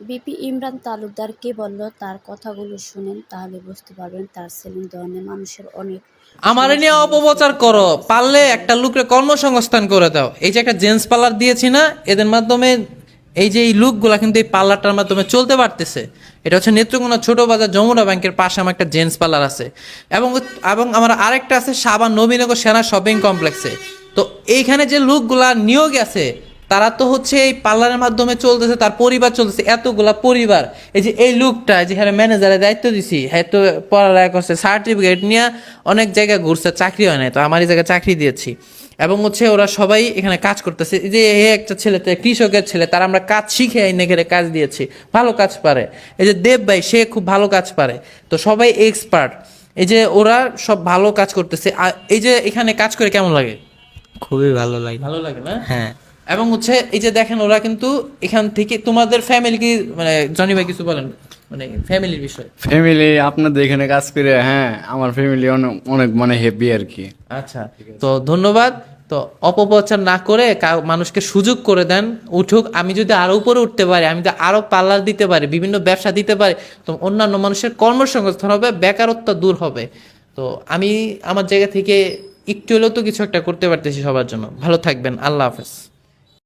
BP Imran Talukdar কে বলল তার কথাগুলো শুনেন তাহলে বুঝতে পারবেন তার সেলুন ধরনের মানুষের অনেক আমারে নিয়ে অপপ্রচার করো পারলে একটা লোকের কর্মসংস্থান করে দাও। এই যে একটা জেন্টস পার্লার দিয়েছি না এদের মাধ্যমে এই যে এই লুকগুলা কিন্তু এই পার্লারটার মাধ্যমে চলতে পারতেছে। এটা হচ্ছে নেত্রকোনা ছোট বাজার যমুনা ব্যাংকের পাশে আমার একটা জেন্টস পার্লার আছে। এবং এবং আমার আরেকটা আছে সাবান নবীনগর সেনা শপিং কমপ্লেক্সে। তো এইখানে যে লুকগুলা নিয়োগ আছে তারা তো হচ্ছে এই পার্লারের মাধ্যমে চলতেছে তার পরিবার চলতেছে এতগুলা পরিবার। এই যে এই লুকটা যেখানে ম্যানেজারের দায়িত্ব দিছি হ্যাঁ তো পড়ালেখা করছে সার্টিফিকেট নিয়ে অনেক জায়গায় ঘুরছে চাকরি হয় না তো আমার এই জায়গায় চাকরি দিয়েছি। এবং হচ্ছে ওরা সবাই এখানে কাজ করতেছে। এই যে এ একটা ছেলে কৃষকের ছেলে তার আমরা কাজ শিখে এনে ঘেরে কাজ দিয়েছি ভালো কাজ পারে। এই যে দেব ভাই সে খুব ভালো কাজ পারে। তো সবাই এক্সপার্ট এই যে ওরা সব ভালো কাজ করতেছে। এই যে এখানে কাজ করে কেমন লাগে? খুবই ভালো লাগে। ভালো লাগে না? হ্যাঁ। এবং হচ্ছে এই যে দেখেন ওরা কিন্তু এখান থেকে তোমাদের ফ্যামিলি কি মানে জনি ভাই কিছু বলেন মানে ফ্যামিলির বিষয়। ফ্যামিলি আপনাদের এখানে কাজ করে হ্যাঁ আমার ফ্যামিলি অনেক মানে হ্যাপি আর কি। আচ্ছা তো ধন্যবাদ। তো অপপ্রচার না করে মানুষকে সুযোগ করে দেন উঠুক। আমি যদি আরও উপরে উঠতে পারি আমি যদি আরও পার্লার দিতে পারি বিভিন্ন ব্যবসা দিতে পারি তো অন্যান্য মানুষের কর্মসংস্থান হবে বেকারত্ব দূর হবে। তো আমি আমার জায়গা থেকে একটু হলেও তো কিছু একটা করতে পারতেছি সবার জন্য। ভালো থাকবেন। আল্লাহ হাফেজ।